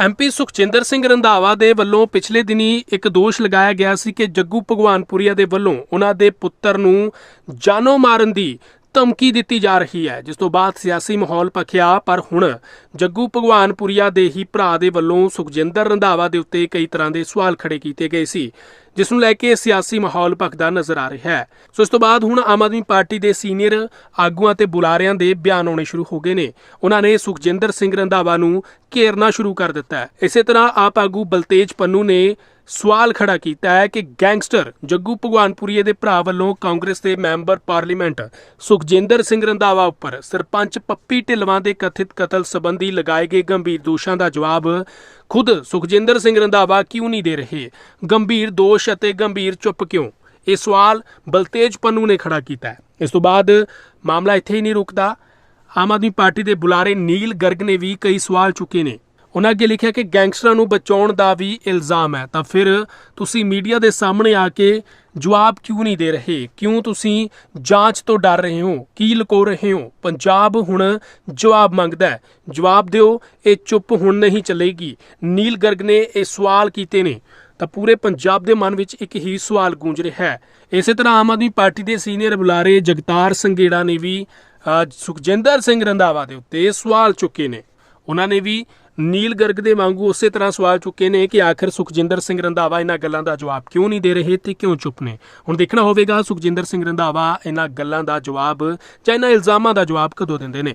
MP Sukhjinder Singh Randhawa ਦੇ ਵੱਲੋਂ ਪਿਛਲੇ ਦਿਨੀ ਇੱਕ ਦੋਸ਼ ਲਗਾਇਆ ਗਿਆ ਸੀ ਕਿ ਜੱਗੂ ਭਗਵਾਨਪੁਰੀਆ ਦੇ ਵੱਲੋਂ ਉਹਨਾਂ ਦੇ ਪੁੱਤਰ ਨੂੰ ਜਾਨੋਂ ਮਾਰਨ ਦੀ ਧਮਕੀ ਦਿੱਤੀ ਜਾ ਰਹੀ ਹੈ, ਜਿਸ ਤੋਂ ਬਾਅਦ ਸਿਆਸੀ ਮਾਹੌਲ ਭਖਿਆ। ਪਰ ਹੁਣ ਜੱਗੂ ਭਗਵਾਨਪੁਰੀਆ ਦੇ ਹੀ ਭਰਾ ਦੇ ਵੱਲੋਂ ਸੁਖਜਿੰਦਰ ਰੰਧਾਵਾ ਦੇ ਉੱਤੇ ਕਈ ਤਰ੍ਹਾਂ ਦੇ ਸਵਾਲ ਖੜੇ ਕੀਤੇ ਗਏ ਸੀ। ਜਿਸ ਨੂੰ ਲੈ ਕੇ ਸਿਆਸੀ ਮਾਹੌਲ ਭਖਦਾ ਨਜ਼ਰ ਆ ਰਿਹਾ ਹੈ। ਸੋ ਇਸ ਤੋਂ ਬਾਅਦ ਹੁਣ ਆਮ ਆਦਮੀ ਪਾਰਟੀ ਦੇ ਸੀਨੀਅਰ ਆਗੂਆਂ ਤੇ ਬੁਲਾਰਿਆਂ ਦੇ ਬਿਆਨ ਆਉਣੇ ਸ਼ੁਰੂ ਹੋ ਗਏ ਨੇ। ਉਹਨਾਂ ਨੇ ਸੁਖਜਿੰਦਰ ਸਿੰਘ ਰੰਧਾਵਾ ਨੂੰ ਘੇਰਨਾ ਸ਼ੁਰੂ ਕਰ ਦਿੱਤਾ ਹੈ। ਇਸੇ ਤਰ੍ਹਾਂ ਆਪ ਆਗੂ ਬਲਤੇਜ ਪੰਨੂ ਨੇ ਸਵਾਲ ਖੜਾ ਕੀਤਾ ਹੈ ਕਿ ਗੈਂਗਸਟਰ ਜੱਗੂ ਭਗਵਾਨਪੁਰੀਏ ਦੇ ਭਰਾ ਵੱਲੋਂ ਕਾਂਗਰਸ ਦੇ ਮੈਂਬਰ ਪਾਰਲੀਮੈਂਟ ਸੁਖਜਿੰਦਰ ਸਿੰਘ ਰੰਧਾਵਾ ਉੱਪਰ ਸਰਪੰਚ ਪੱਪੀ ਢਿਲਵਾਂ ਦੇ ਕਥਿਤ ਕਤਲ ਸੰਬੰਧੀ ਲਗਾਏ ਗਏ ਗੰਭੀਰ ਦੋਸ਼ਾਂ ਦਾ ਜਵਾਬ ਖੁਦ ਸੁਖਜਿੰਦਰ ਸਿੰਘ ਰੰਧਾਵਾ ਕਿਉਂ ਨਹੀਂ ਦੇ ਰਹੇ? ਗੰਭੀਰ ਦੋਸ਼ ਅਤੇ ਗੰਭੀਰ ਚੁੱਪ ਕਿਉਂ? ਇਹ ਸਵਾਲ ਬਲਤੇਜ ਪੰਨੂ ਨੇ ਖੜਾ ਕੀਤਾ ਹੈ। ਇਸ ਤੋਂ ਬਾਅਦ ਮਾਮਲਾ ਇੱਥੇ ਹੀ ਨਹੀਂ ਰੁਕਦਾ। ਆਮ ਆਦਮੀ ਪਾਰਟੀ ਦੇ ਬੁਲਾਰੇ ਨੀਲ ਗਰਗ ਨੇ ਵੀ ਕਈ ਸਵਾਲ ਚੁੱਕੇ ਨੇ। ਉਹਨਾਂ ਅੱਗੇ ਲਿਖਿਆ ਕਿ ਗੈਂਗਸਟਰਾਂ ਨੂੰ ਬਚਾਉਣ ਦਾ ਵੀ ਇਲਜ਼ਾਮ ਹੈ। ਤਾਂ ਫਿਰ ਤੁਸੀਂ ਮੀਡੀਆ ਦੇ ਸਾਹਮਣੇ ਆ ਕੇ ਜਵਾਬ ਕਿਉਂ ਨਹੀਂ ਦੇ ਰਹੇ? ਕਿਉਂ ਤੁਸੀਂ ਜਾਂਚ ਤੋਂ ਡਰ ਰਹੇ ਹੋ? ਕੀ ਲੁਕੋ ਰਹੇ ਹੋ? ਪੰਜਾਬ ਹੁਣ ਜਵਾਬ ਮੰਗਦਾ ਹੈ। ਜਵਾਬ ਦਿਓ, ਇਹ ਚੁੱਪ ਹੁਣ ਨਹੀਂ ਚੱਲੇਗੀ। ਨੀਲ ਗਰਗ ਨੇ ਇਹ ਸਵਾਲ ਕੀਤੇ ਨੇ। ਤਾਂ ਪੂਰੇ ਪੰਜਾਬ ਦੇ ਮਨ ਵਿੱਚ ਇੱਕ ਹੀ ਸਵਾਲ ਗੂੰਜ ਰਿਹਾ ਹੈ। ਇਸੇ ਤਰ੍ਹਾਂ ਆਮ ਆਦਮੀ ਪਾਰਟੀ ਦੇ ਸੀਨੀਅਰ ਬੁਲਾਰੇ ਜਗਤਾਰ ਸੰਘੇੜਾ ਨੇ ਵੀ ਸੁਖਜਿੰਦਰ ਸਿੰਘ ਰੰਧਾਵਾ ਦੇ ਉੱਤੇ ਸਵਾਲ ਚੁੱਕੇ ਨੇ। ਉਹਨਾਂ ਨੇ ਵੀ ਨੀਲ ਗਰਗ ਦੇ ਵਾਂਗੂ ਉਸੇ ਤਰ੍ਹਾਂ ਸਵਾਲ ਚੁੱਕੇ ਨੇ ਕਿ ਆਖਿਰ ਸੁਖਜਿੰਦਰ ਸਿੰਘ ਰੰਧਾਵਾ ਇਹਨਾਂ ਗੱਲਾਂ ਦਾ ਜਵਾਬ ਕਿਉਂ ਨਹੀਂ ਦੇ ਰਹੇ ਤੇ ਕਿਉਂ ਚੁੱਪ ਨੇ? ਹੁਣ ਦੇਖਣਾ ਹੋਵੇਗਾ ਸੁਖਜਿੰਦਰ ਸਿੰਘ ਰੰਧਾਵਾ ਇਹਨਾਂ ਗੱਲਾਂ ਦਾ ਜਵਾਬ ਜਾਂ ਇਹਨਾਂ ਇਲਜ਼ਾਮਾਂ ਦਾ ਜਵਾਬ ਕਦੋਂ ਦਿੰਦੇ ਨੇ।